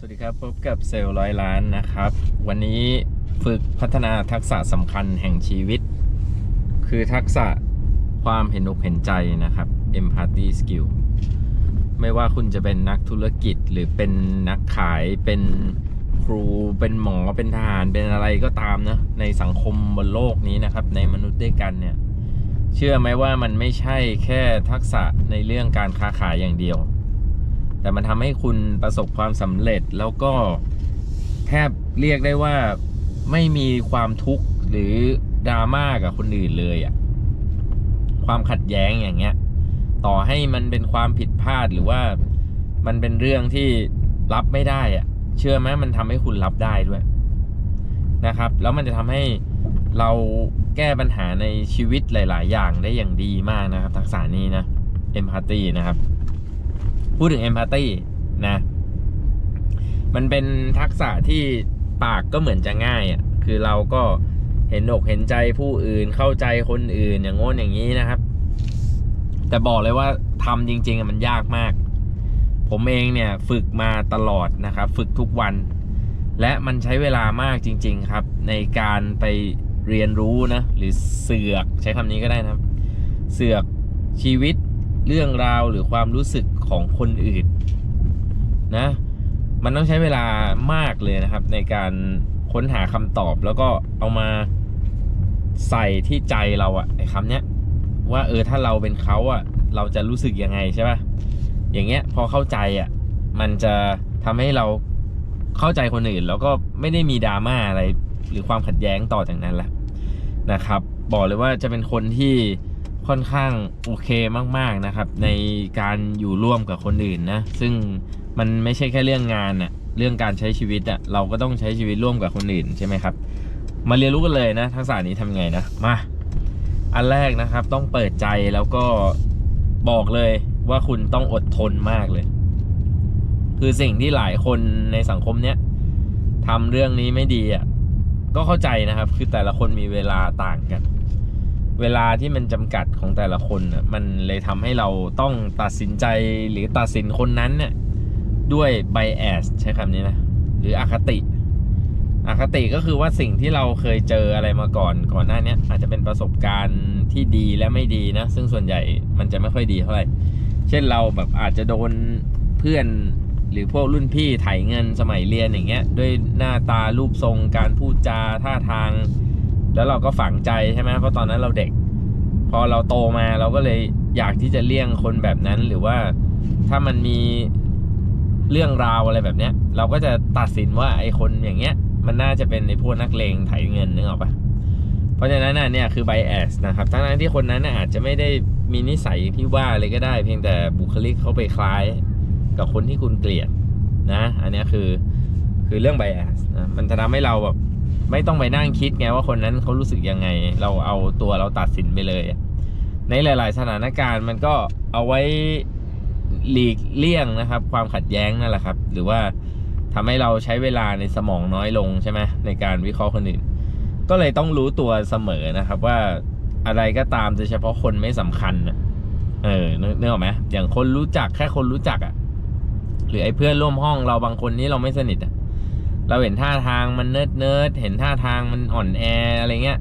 สวัสดีครับพบกับเซลล์ร้อยล้านนะครับ วันนี้ฝึกพัฒนาทักษะสำคัญแห่งชีวิต คือทักษะความเห็นอกเห็นใจนะครับ empathy skill ไม่ว่าคุณจะเป็นนักธุรกิจหรือเป็นนักขายเป็นครูเป็นหมอเป็นทหารเป็นอะไรก็ตามนะในสังคมบนโลกนี้นะครับ ในมนุษย์ด้วยกันเนี่ย เชื่อไหมว่ามันไม่ใช่แค่ทักษะในเรื่องการค้าขายอย่างเดียว แต่มันทำให้คุณประสบความสำเร็จแล้วก็แทบเรียกได้ว่าไม่มีความทุกข์หรือดราม่ากับคนอื่นเลยอะความขัดแย้งอย่างเงี้ย ต่อให้มันเป็นความผิดพลาดหรือว่ามันเป็นเรื่องที่รับไม่ได้อะเชื่อไหมมันทำให้คุณรับได้ด้วยนะครับ แล้วมันจะทำให้เราแก้ปัญหาในชีวิตหลาย ๆ อย่างได้อย่างดีมากนะครับ ทักษะนี้นะ empathy นะครับ พูดถึง empathy นะ มันเป็นทักษะที่ปากก็เหมือนจะง่ายอะ คือเราก็เห็นอกเห็นใจผู้อื่นเข้าใจคนอื่นอย่างโน้นอย่างนี้นะครับ แต่บอกเลยว่าทำจริงๆมันยากมาก ผมเองเนี่ยฝึกมาตลอดนะครับ ฝึกทุกวัน และมันใช้เวลามากจริง ๆ ครับ ในการไปเรียนรู้นะ หรือเสือกใช้คำนี้ก็ได้นะครับ เสือกชีวิต เรื่องราวหรือความรู้สึกของคนอื่นนะ มันต้องใช้เวลามากเลยนะครับ ในการค้นหาคำตอบแล้วก็เอามาใส่ที่ใจเราอะไอ้คำเนี้ยว่าเออถ้าเราเป็นเขาอะเราจะรู้สึกยังไงใช่ปะอย่างเงี้ยพอเข้าใจอะมันจะทำให้เราเข้าใจคนอื่น แล้วก็ไม่ได้มีดราม่าอะไร หรือความขัดแย้งต่อจากนั้นแหละนะครับ บอกเลยว่าจะเป็นคนที่ ค่อนข้างโอเคมากๆนะครับ ในการอยู่ร่วมกับคนอื่นนะ ซึ่งมันไม่ใช่แค่เรื่องงานอะเรื่องการใช้ชีวิตอะเราก็ต้องใช้ชีวิตร่วมกับคนอื่นใช่ไหมครับ มาเรียนรู้กันเลยนะ ทักษะนี้ทำไงนะมาอันแรกนะครับต้องเปิดใจแล้วก็บอกเลยว่าคุณต้องอดทนมากเลย คือสิ่งที่หลายคนในสังคมเนี้ยทำเรื่องนี้ไม่ดีอะก็เข้าใจนะครับ คือแต่ละคนมีเวลาต่างกัน เวลาที่มันจำกัดของแต่ละคนน่ะมันเลยทำให้เราต้องตัดสินใจหรือตัดสินคนนั้นเนี่ยด้วย bias ใช้คำนี้นะ หรืออคติ อคติก็คือว่าสิ่งที่เราเคยเจออะไรมาก่อนก่อนหน้าเนี้ยอาจจะเป็นประสบการณ์ที่ดีและไม่ดีนะ ซึ่งส่วนใหญ่มันจะไม่ค่อยดีเท่าไหร่ เช่นเราแบบอาจจะโดนเพื่อนหรือพวกรุ่นพี่ไถเงินสมัยเรียนอย่างเงี้ย ด้วยหน้าตารูปทรงการพูดจาท่าทาง แล้วเราก็ฝังใจใช่ไหมเพราะตอนนั้นเราเด็ก พอเราโตมาเราก็เลยอยากที่จะเลี่ยงคนแบบนั้นหรือว่าถ้ามันมีเรื่องราวอะไรแบบเนี้ย เราก็จะตัดสินว่าไอ้คนอย่างเงี้ย มันน่าจะเป็นในพวกนักเลงไถเงินนึกออกปะเพราะฉะนั้นน่ะเนี่ยคือ bias นะครับทั้งนั้นที่คนนั้นน่ะอาจจะไม่ได้มีนิสัยที่ว่าเลยก็ได้ เพียงแต่บุคลิกเขาไปคล้ายกับคนที่คุณเกลียดนะ อันนี้คือคือเรื่อง bias นะมันจะทำให้เราแบบ ไม่ต้องไปนั่งคิดไงว่าคนนั้นเขารู้สึกยังไง เราเอาตัวเราตัดสินไปเลย ในหลาย ๆ สถานการณ์มันก็เอาไว้หลีกเลี่ยงนะครับ ความขัดแย้งนั่นแหละครับ หรือว่าทำให้เราใช้เวลาในสมองน้อยลงใช่ไหมในการวิเคราะห์คนอื่น ก็เลยต้องรู้ตัวเสมอนะครับว่าอะไรก็ตามโดยเฉพาะคนไม่สำคัญเออนึกนึกอไหมอย่างคนรู้จักแค่คนรู้จักอะ่ะหรือไอ้เพื่อนร่วมห้องเราบางคนนี้เราไม่สนิทอะ่ะ เราเห็นท่าทางมันเนิร์ดเนิร์ดเห็นท่าทางมันอ่อนแออะไรเงี้ย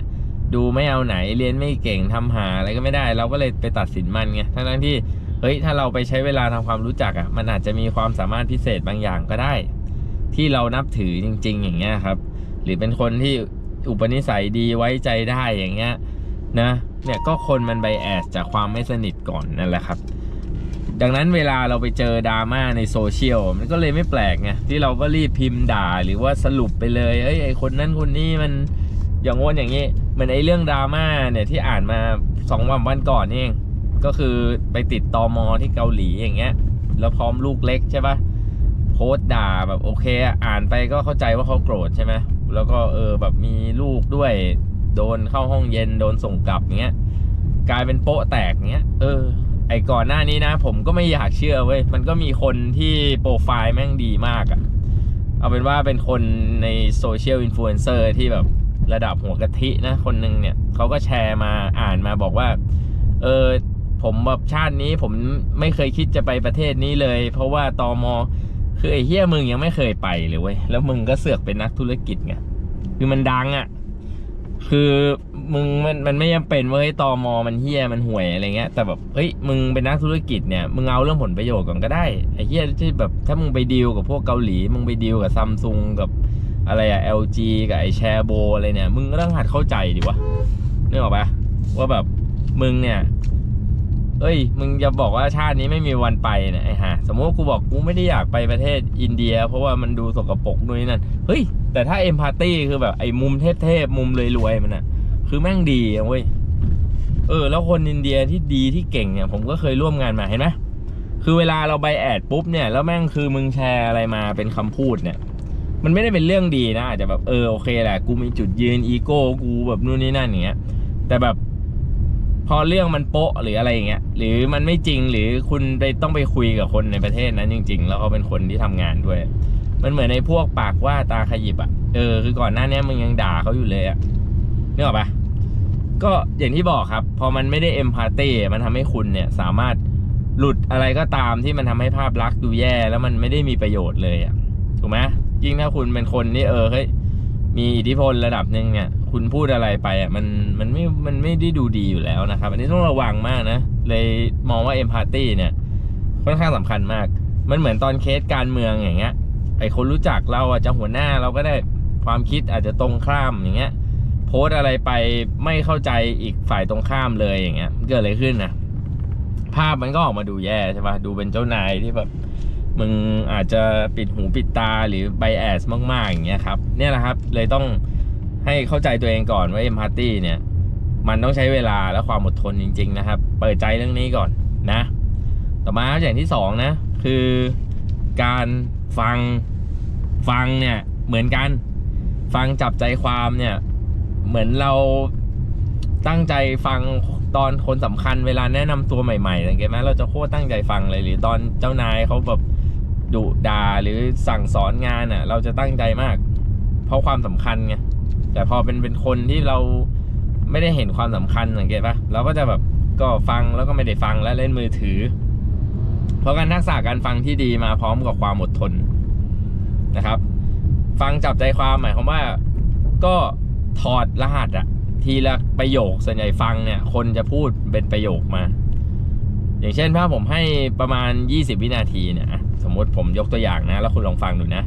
ดูไม่เอาไหนเรียนไม่เก่งทำหาอะไรก็ไม่ได้ เราก็เลยไปตัดสินมันไงทั้งนั้นที่เฮ้ยถ้าเราไปใช้เวลาทำความรู้จักอะ่ะมันอาจจะมีความสามารถพิเศษบางอย่างก็ได้ ที่เรานับถือจริง ๆ อย่างเงี้ยครับ หรือเป็นคนที่อุปนิสัยดีไว้ใจได้อย่างเงี้ยนะเนี่ยก็คนมันไบแอสจากความไม่สนิทก่อนนั่นแหละครับ ดังนั้นเวลาเราไปเจอดราม่าในโซเชียลมันก็เลยไม่แปลกไงที่เราก็รีบพิมพ์ด่าหรือว่าสรุปไปเลยเอ้ยไอคนนั้นคนนี้มันอย่างง้นอย่างนี้เหมือนไอเรื่องดราม่าเนี่ยที่อ่านมาสองวันวันก่อนนี่เองก็คือไปติดตอมอที่เกาหลีอย่างเงี้ยแล้วพร้อมลูกเล็กใช่ปะโพสต์ด่าแบบโอเคอะอ่านไปก็เข้าใจว่าเขาโกรธใช่ไหมแล้วก็เออแบบมีลูกด้วย โดนเข้าห้องเย็นโดนส่งกลับเงี้ยกลายเป็นโป๊ะแตกเงี้ยเออ ไอก่อนหน้านี้นะ ผมก็ไม่อยากเชื่อเว้ย มันก็มีคนที่โปรไฟล์แม่งดีมากอะเอาเป็นว่าเป็นคนในโซเชียลอินฟลูเอนเซอร์ที่แบบระดับหัวกะทินะ คนหนึ่งเนี่ยเขาก็แชร์มาอ่านมาบอกว่า เออผมแบบชาตินี้ผมไม่เคยคิดจะไปประเทศนี้เลย เพราะว่าตอมอคือไอ้เฮียมึงยังไม่เคยไปเลยเว้ยแล้วมึงก็เสือกเป็นนักธุรกิจไงคือมันดังอะ่ะ คือมึงมันมันไม่จำเป็นเว้ยตอมอมันเฮียมันห่วยอะไรเงี้ยแต่แบบเฮ้ยมึงเป็นนักธุรกิจเนี่ยมึงเอาเรื่องผลประโยชน์ก่อนก็ได้ไอ้เฮียที่แบบถ้ามึงไปดีลกับพวกเกาหลี มึงไปดีลกับซัมซุงกับอะไรอะ LG กับไอแชร์โบอะไรเนี่ย มึงก็ต้องหัดเข้าใจดิวะนึกออกปะว่าแบบมึงเนี่ย เอ้ย มึงจะบอกว่าชาตินี้ไม่มีวันไปเนี่ยไอ้ห่าสมมติว่ากูบอกกูไม่ได้อยากไปประเทศอินเดีย เพราะว่ามันดูสกปรกนู่นนี่นั่นเฮ้ย แต่ถ้าเอ็มพาร์ตี้คือแบบไอ้มุมเทพๆมุมรวยๆมันอะคือแม่งดีเว้ยเออ แล้วคนอินเดียที่ดีที่เก่งเนี่ย ผมก็เคยร่วมงานมาเห็นไหมคือเวลาเราไปแอดปุ๊บเนี่ยแล้วแม่งคือมึงแชร์อะไรมาเป็นคำพูดเนี่ยมันไม่ได้เป็นเรื่องดีนะอาจจะแบบเออโอเคแหละกูมีจุดยืนอีโก้กูแบบนู่นนี่นั่นอย่างเงี้ยแต่แบบ พอเรื่องมันโป๊ะหรืออะไรอย่างเงี้ยหรือมันไม่จริงหรือคุณไปต้องไปคุยกับคนในประเทศนั้นจริง ๆ แล้วเขาเป็นคนที่ทำงานด้วย มันเหมือนในพวกปากว่าตาขยิบอะเออคือก่อนหน้านี้มึงยังด่าเขาอยู่เลยอะนึกออกปะก็อย่างที่บอกครับ พอมันไม่ได้เอมพาตีมันทำให้คุณเนี่ยสามารถหลุดอะไรก็ตามที่มันทำให้ภาพลักษณ์ดูแย่ แล้วมันไม่ได้มีประโยชน์เลยอะถูกไหมยิ่งถ้าคุณเป็นคนที่เออเฮ้ยมีอิทธิพลระดับหนึ่งเนี่ย คุณพูดอะไรไปอะมันมันไม่มันไม่ได้ดูดีอยู่แล้วนะครับ อันนี้ต้องระวังมากนะ เลยมองว่าเอมพาตีเนี่ย ค่อนข้างสำคัญมาก มันเหมือนตอนเคสการเมืองอย่างเงี้ย ไอคนรู้จักเราอาจจะหัวหน้าเราก็ได้ความคิดอาจจะตรงข้ามอย่างเงี้ย โพสอะไรไปไม่เข้าใจอีกฝ่ายตรงข้ามเลยอย่างเงี้ยเกิดอะไรขึ้นนะภาพมันก็ออกมาดูแย่ใช่ปะดูเป็นเจ้านายที่แบบมึงอาจจะปิดหูปิดตาหรือไบแอสมาก ๆ อย่างเงี้ยครับ เนี่ยแหละครับเลยต้อง ให้เข้าใจตัวเองก่อนว่าเอมพัตตี้เนี่ย มันต้องใช้เวลาและความอดทนจริง ๆ นะครับ เปิดใจเรื่องนี้ก่อนนะ ต่อมาอย่างที่สองนะ คือการฟังฟังเนี่ยเหมือนกัน ฟังจับใจความเนี่ย เหมือนเราตั้งใจฟังตอนคนสำคัญเวลาแนะนำตัวใหม่ๆสังเกตไหมเราจะโคตรตั้งใจฟังเลยหรือตอนเจ้านายเขาแบบดุด่าหรือสั่งสอนงานอะ เราจะตั้งใจมาก เพราะความสำคัญไง แต่พอเป็นเป็นคนที่เราไม่ได้เห็นความสำคัญสังเกตปะเราก็จะแบบก็ฟังแล้วก็ไม่ได้ฟังและเล่นมือถือ เพราะการทักษะการฟังที่ดีมาพร้อมกับความอดทนนะครับ ฟังจับใจความหมายความว่าก็ถอดรหัสอะทีละประโยคส่วนใหญ่ฟังเนี่ย คนจะพูดเป็นประโยคมา อย่างเช่นถ้าผมให้ประมาณ 20 วินาทีเนี่ยสมมติผมยกตัวอย่างนะ แล้วคุณลองฟังดูนะ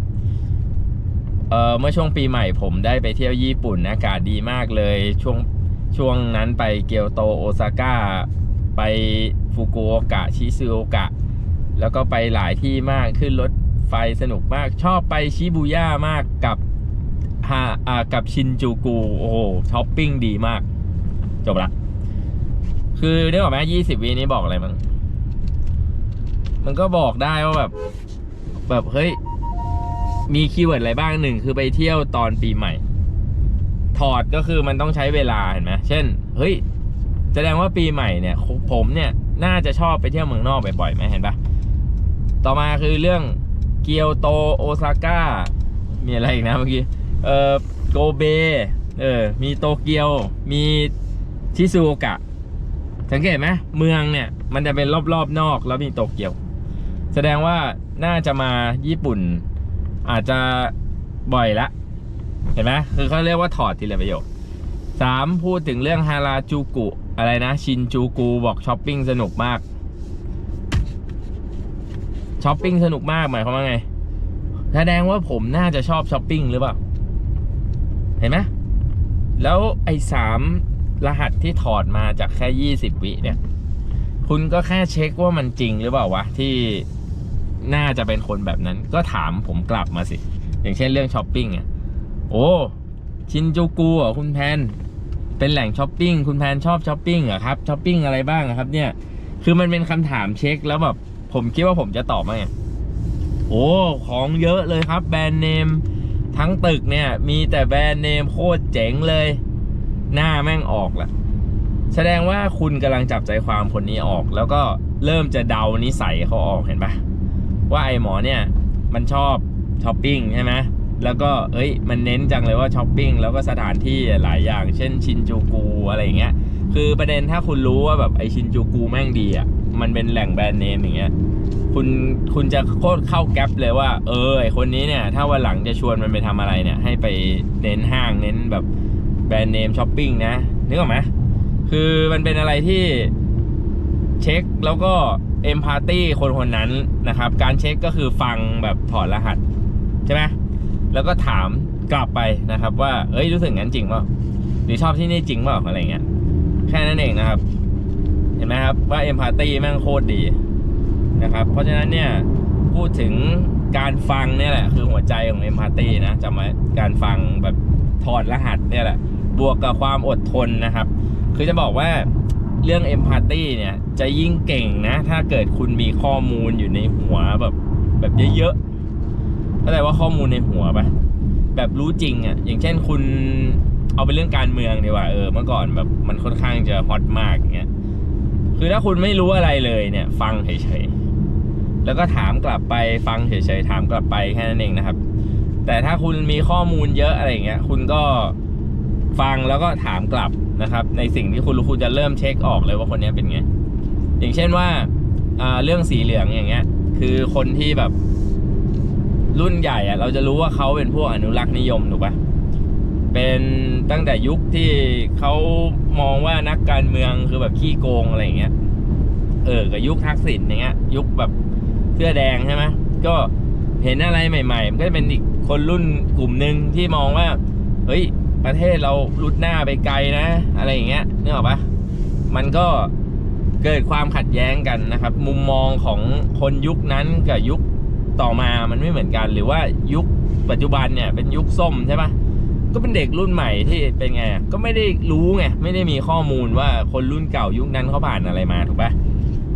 เออเมื่อช่วงปีใหม่ผมได้ไปเที่ยวญี่ปุ่นอากาศดีมากเลยช่วงช่วงนั้นไปเกียวโตโอซาก้าไปฟุกุโอกะชิซูโอกะ แล้วก็ไปหลายที่มากขึ้นรถไฟสนุกมากชอบไปชิบูย่ามากกับฮาอ่ากับชินจูกุโอ้โหช้อปปิ้งดีมาก จบละ คือได้บอกไหมยี่สิบวินี้บอกอะไรมั้งมันก็บอกได้ว่าแบบ แบบเฮ้ย มีคีย์เวิร์ดอะไรบ้างหนึ่งคือไปเที่ยวตอนปีใหม่ ถอดก็คือมันต้องใช้เวลาเห็นไหมเช่น เฮ้ย แสดงว่าปีใหม่เนี่ย ผมเนี่ยน่าจะชอบไปเที่ยวเมืองนอกบ่อยๆไหมเห็นปะต่อมาคือเรื่องเกียวโตโอซาก้า มีอะไรอีกนะเมื่อกี้ เออโกเบ เออ มีโตเกียว มีชิซูโอกะ สังเกตไหมเมืองเนี่ย มันจะเป็นรอบๆนอกแล้วมีโตเกียว แสดงว่าน่าจะมาญี่ปุ่น อาจจะบ่อยละ เห็นไหมคือเขาเรียกว่าถอดทีละประโยคสามพูดถึงเรื่องฮาราจูกุ อะไรนะ ชินจูกุบอกช้อปปิ้งสนุกมากช้อปปิ้งสนุกมากหมายความว่าไงแสดงว่าผมน่าจะชอบช้อปปิ้งหรือเปล่า เห็นไหมแล้วไอ้สามรหัสที่ถอดมาจากแค่ยี่สิบวิเนี่ย คุณก็แค่เช็คว่ามันจริงหรือเปล่าวะ ที่ น่าจะเป็นคนแบบนั้น ก็ถามผมกลับมาสิ อย่างเช่นเรื่องช้อปปิ้งอะโอ้ชินจูกุเหรอคุณแพนเป็นแหล่งช้อปปิ้งคุณแพนชอบช้อปปิ้งเหรอครับช้อปปิ้งอะไรบ้างครับ เนี่ย คือมันเป็นคำถามเช็คแล้วแบบผมคิดว่าผมจะตอบว่าไงโอ้ของเยอะเลยครับ แบรนด์เนมทั้งตึกเนี่ย มีแต่แบรนด์เนมโคตรเจ๋งเลย หน้าแม่งออกละแสดงว่าคุณกำลังจับใจความคนนี้ออก แล้วก็เริ่มจะเดานิสัยเขาออกเห็นปะ ว่าไอหมอเนี่ยมันชอบช้อปปิ้งใช่ไหมแล้วก็เอ้ยมันเน้นจังเลยว่าช้อปปิ้งแล้วก็สถานที่หลายอย่าง เช่นชินจูกูอะไรอย่างเงี้ยคือประเด็นถ้าคุณรู้ว่าแบบไอชินจูกูแม่งดีอะมันเป็นแหล่งแบรนด์เนมอย่างเงี้ยคุณคุณจะโคตรเข้าแก๊ปเลยว่า เออไอคนนี้เนี่ย ถ้าวันหลังจะชวนมันไปทำอะไรเนี่ย ให้ไปเน้นห้างเน้นแบบแบรนด์เนมช้อปปิ้งนะนึกออกไหมคือมันเป็นอะไรที่เช็คแล้วก็ เอมพาร์ตี้คนคนนั้นนะครับ การเช็คก็คือฟังแบบถอดรหัสใช่ไหมแล้วก็ถามกลับไปนะครับ ว่าเอ้ยรู้สึกงั้นจริงเปล่าหรือชอบที่นี่จริงเปล่าอะไรเงี้ยแค่นั้นเองนะครับ เห็นไหมครับว่าเอมพาร์ตี้แม่งโคตรดีนะครับ เพราะฉะนั้นเนี่ยพูดถึงการฟังเนี่ยแหละ คือหัวใจของเอมพาร์ตี้นะจำไว้การฟังแบบถอดรหัสเนี่ยแหละ บวกกับความอดทนนะครับ คือจะบอกว่า เรื่องเอมพาร์ตี้เนี่ย จะยิ่งเก่งนะ ถ้าเกิดคุณมีข้อมูลอยู่ในหัวแบบ แบบเยอะๆเข้าใจว่าข้อมูลในหัวปะแบบรู้จริงอะ่ะ อย่างเช่นคุณเอาเป็นเรื่องการเมืองดีกว่าเออเมื่อก่อนแบบมันค่อนข้างจะฮอตมากอย่างเงี้ยคือถ้าคุณไม่รู้อะไรเลยเนี่ย ฟังเฉยๆแล้วก็ถามกลับไปฟังเฉยๆถามกลับไปแค่นั้นเองนะครับ แต่ถ้าคุณมีข้อมูลเยอะอะไรเงี้ย คุณก็ ฟังแล้วก็ถามกลับนะครับ ในสิ่งที่คุณรู้คุณจะเริ่มเช็คออกเลยว่าคนนี้เป็นไง อย่างเช่นว่าอ่าเรื่องสีเหลืองอย่างเงี้ย คือคนที่แบบรุ่นใหญ่อะเราจะรู้ว่าเขาเป็นพวกอนุรักษ์นิยมถูกปะเป็นตั้งแต่ยุคที่เขามองว่านักการเมืองคือแบบขี้โกงอะไรอย่างเงี้ย เออกับยุคทักษิณอย่างเงี้ย ยุคแบบเสื้อแดงใช่ไหมก็เห็นอะไรใหม่ ๆ มันก็จะเป็นอีกคนรุ่นกลุ่มหนึ่งที่มองว่า เฮ้ย ประเทศเราลุดหน้าไปไกลนะ อะไรอย่างเงี้ยนึกออกปะมันก็เกิดความขัดแย้งกันนะครับ มุมมองของคนยุคนั้นกับยุคต่อมามันไม่เหมือนกัน หรือว่ายุคปัจจุบันเนี่ยเป็นยุคส้มใช่ปะก็เป็นเด็กรุ่นใหม่ที่เป็นไงก็ไม่ได้รู้ไงไม่ได้มีข้อมูลว่าคนรุ่นเก่ายุคนั้นเขาผ่านอะไรมาถูกปะ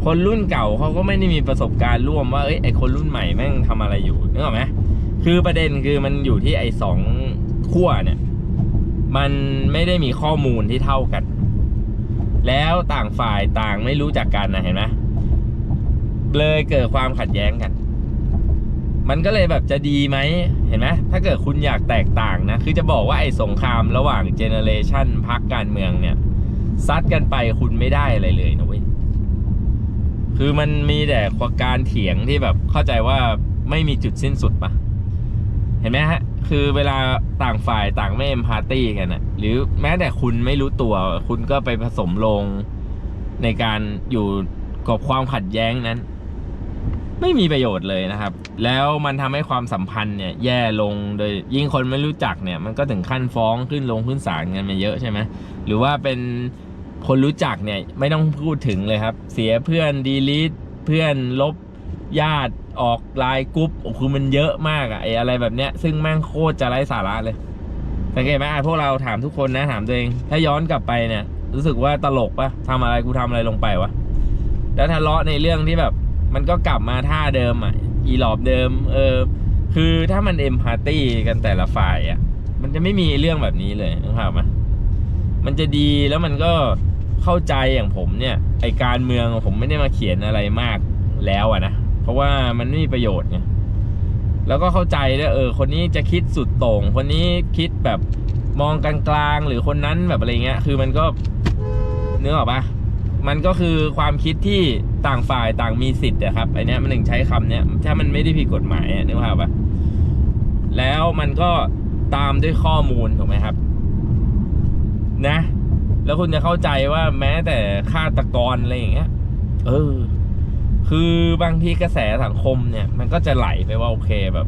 คนรุ่นเก่าเขาก็ไม่ได้มีประสบการณ์ร่วมว่าเอ้ยไอคนรุ่นใหม่แม่งทำอะไรอยู่นึกออกไหมคือประเด็นคือมันอยู่ที่ไอสองขั้วเนี่ย มันไม่ได้มีข้อมูลที่เท่ากัน แล้วต่างฝ่ายต่างไม่รู้จักกันนะเห็นไหมเลยเกิดความขัดแย้งกัน มันก็เลยแบบจะดีไหมเห็นไหมถ้าเกิดคุณอยากแตกต่างนะ คือจะบอกว่าไอ้สงครามระหว่างเจเนเรชันพักการเมืองเนี่ยซัดกันไปคุณไม่ได้อะไรเลยนะเว้ยคือมันมีแต่การเถียงที่แบบเข้าใจว่าไม่มีจุดสิ้นสุดปะ เห็นไหมฮะ คือเวลาต่างฝ่ายต่างไม่เอ็มพาร์ตี้กันนะหรือแม้แต่คุณไม่รู้ตัว คุณก็ไปผสมลงในการอยู่กับความขัดแย้งนั้น ไม่มีประโยชน์เลยนะครับ แล้วมันทำให้ความสัมพันธ์เนี่ย แย่ลงโดยยิ่งคนไม่รู้จักเนี่ย มันก็ถึงขั้นฟ้องขึ้นลงขึ้นศาลกันมาเยอะใช่ไหมหรือว่าเป็นคนรู้จักเนี่ยไม่ต้องพูดถึงเลยครับ เสียเพื่อนดีลิทเพื่อนลบ ญาติออกไลน์กรุ๊ปโอ้คือมันเยอะมากอะไออะไรแบบเนี้ย ซึ่งแม่งโคตรจะไร้สาระเลยสังเกตไหมพวกเราถามทุกคนนะถามตัวเอง ถ้าย้อนกลับไปเนี่ย รู้สึกว่าตลกปะทำอะไรกูทำอะไรลงไปวะแล้วทะเลาะในเรื่องที่แบบ มันก็กลับมาท่าเดิมอะ อีหลอบเดิม เออ คือถ้ามันเอ็มพาร์ตี้กันแต่ละฝ่ายอะ มันจะไม่มีเรื่องแบบนี้เลยนึกภาพไหมมันจะดีแล้วมันก็เข้าใจอย่างผมเนี่ยไอการเมืองผมไม่ได้มาเขียนอะไรมากแล้วอะนะ เพราะว่ามันไม่มีประโยชน์ไงแล้วก็เข้าใจด้วยเออ คนนี้จะคิดสุดโต่ง คนนี้คิดแบบมองกลางๆหรือคนนั้นแบบอะไรเงี้ย คือมันก็เนื้อออกปะมันก็คือความคิดที่ต่างฝ่ายต่างมีสิทธิ์อะครับไอเนี้ยมันถึงใช้คำเนี้ยถ้ามันไม่ได้ผิดกฎหมายนึกภาพปะแล้วมันก็ตามด้วยข้อมูลถูกไหมครับ นะ แล้วคุณจะเข้าใจว่าแม้แต่ฆาตกรอะไรอย่างเงี้ย เออ คือบางทีกระแสสังคมเนี่ย มันก็จะไหลไปว่าโอเคแบบ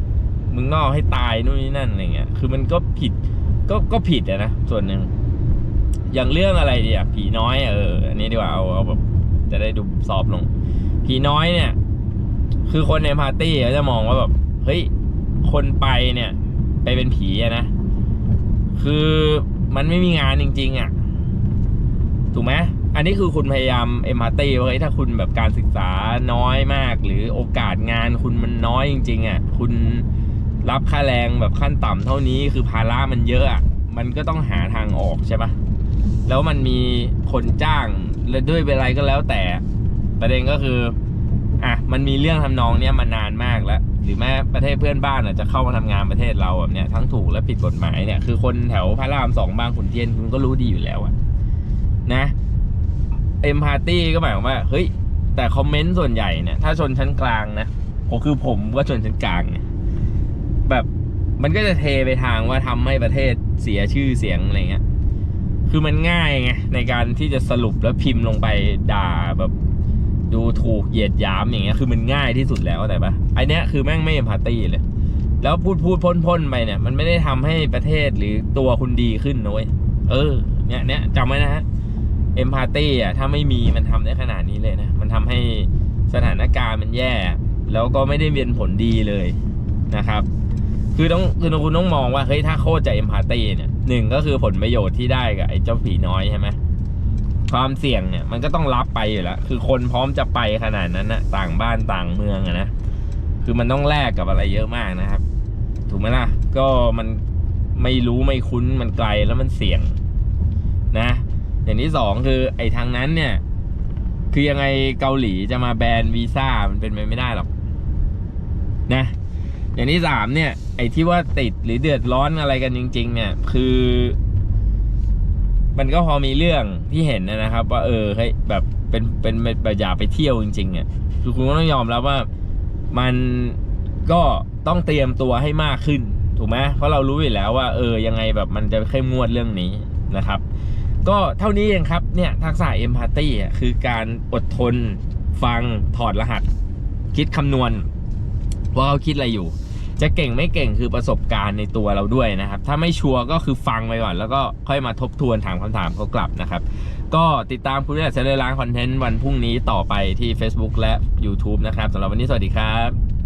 มึงนอกให้ตายนู่นนี่นั่นอะไรเงี้ย คือมันก็ผิดก็ก็ผิดอะนะ ส่วนหนึ่งอย่างเรื่องอะไรดีอะผีน้อยเอออันนี้ดีกว่าเอาเอาแบบจะได้ดูซอฟลง ผีน้อยเนี่ย คือคนในปาร์ตี้เขาจะมองว่าแบบเฮ้ยคนไปเนี่ย ไปเป็นผีอะนะ คือมันไม่มีงานจริง ๆอะถูกไหม อันนี้คือคุณพยายามเอมพาร์ตี้ว่าเฮ้ถ้าคุณแบบการศึกษาน้อยมาก หรือโอกาสงานคุณมันน้อยจริงๆอะคุณรับค่าแรงแบบขั้นต่ำเท่านี้คือภาระมันเยอะอะมันก็ต้องหาทางออกใช่ปะแล้วมันมีคนจ้างและด้วยเวลาก็แล้วแต่ ประเด็นก็คืออะมันมีเรื่องทำนองเนี้ยมานานมากแล้ว หรือแม้ประเทศเพื่อนบ้านอะจะเข้ามาทำงานประเทศเราแบบเนี้ยทั้งถูกและผิดกฎหมายเนี่ยคือคนแถวพระรามสองบางขุนเทียนคุณก็รู้ดีอยู่แล้วอะนะ เอ็มพาร์ตี้ก็หมายความว่า เฮ้ย แต่คอมเมนต์ส่วนใหญ่เนี่ย ถ้าชนชั้นกลางนะผมคือผมก็ชนชั้นกลางไงแบบมันก็จะเทไปทางว่าทำให้ประเทศเสียชื่อเสียงอะไรเงี้ย คือมันง่ายไงในการที่จะสรุปแล้วพิมพ์ลงไปด่าแบบ ดูถูกเหยียดหยามอย่างเงี้ย คือมันง่ายที่สุดแล้วแต่ปะไอเนี้ยคือแม่งไม่เอมพัตตี้เลย แล้วพูดพูดพ่นพ่นไปเนี่ย มันไม่ได้ทำให้ประเทศหรือตัวคุณดีขึ้นนะเว้ย เออ เนี่ยเนี่ยจำไว้นะฮะ เอมพัตตี้อะถ้าไม่มีมันทำได้ขนาดนี้เลยนะ มันทำให้สถานการณ์มันแย่ แล้วก็ไม่ได้เป็นผลดีเลยนะครับ คือต้องคือคุณต้องมองว่าเฮ้ยถ้าโคตรจะเอมพัตตี้เนี่ยหนึ่งก็คือผลประโยชน์ที่ได้กับไอ้เจ้าผีน้อยใช่ไหมความเสี่ยงเนี่ยมันก็ต้องรับไปอยู่แล้วคือคนพร้อมจะไปขนาดนั้นนะต่างบ้านต่างเมืองอะนะคือมันต้องแลกกับอะไรเยอะมากนะครับ ถูกไหมล่ะ ก็มันไม่รู้ไม่คุ้นมันไกลแล้วมันเสี่ยงนะ อย่างที่สองคือไอ้ทางนั้นเนี่ย คือยังไงเกาหลีจะมาแบนวีซ่ามันเป็นไปไม่ได้หรอกนะอย่างที่สามเนี่ย ไอ้ที่ว่าติดหรือเดือดร้อนอะไรกันจริง ๆ เนี่ย คือ มันก็พอมีเรื่องที่เห็นนะครับ ว่า เออเฮ้ยแบบเป็นเป็นแบบอย่าไปเที่ยวจริง ๆ เนี่ย คือคุณก็ต้องยอมรับว่ามันก็ต้องเตรียมตัวให้มากขึ้น ถูกไหมเพราะเรารู้อยู่แล้วว่า เออยังไงแบบมันจะเข้มงวดเรื่องนี้นะครับ ก็เท่านี้เองครับเนี่ยทักษะเอมพัตตี้อะคือการอดทนฟังถอดรหัส คิดคำนวณว่าเขาคิดอะไรอยู่ จะเก่งไม่เก่งคือประสบการณ์ในตัวเราด้วยนะครับ ถ้าไม่ชัวร์ก็คือฟังไปก่อน แล้วก็ค่อยมาทบทวนถามคำถามเขากลับนะครับ ก็ติดตามคุณวิทยาเซเลอร์ล้างคอนเทนต์วันพรุ่งนี้ต่อไปที่ Facebook และ YouTube นะครับสำหรับวันนี้สวัสดีครับ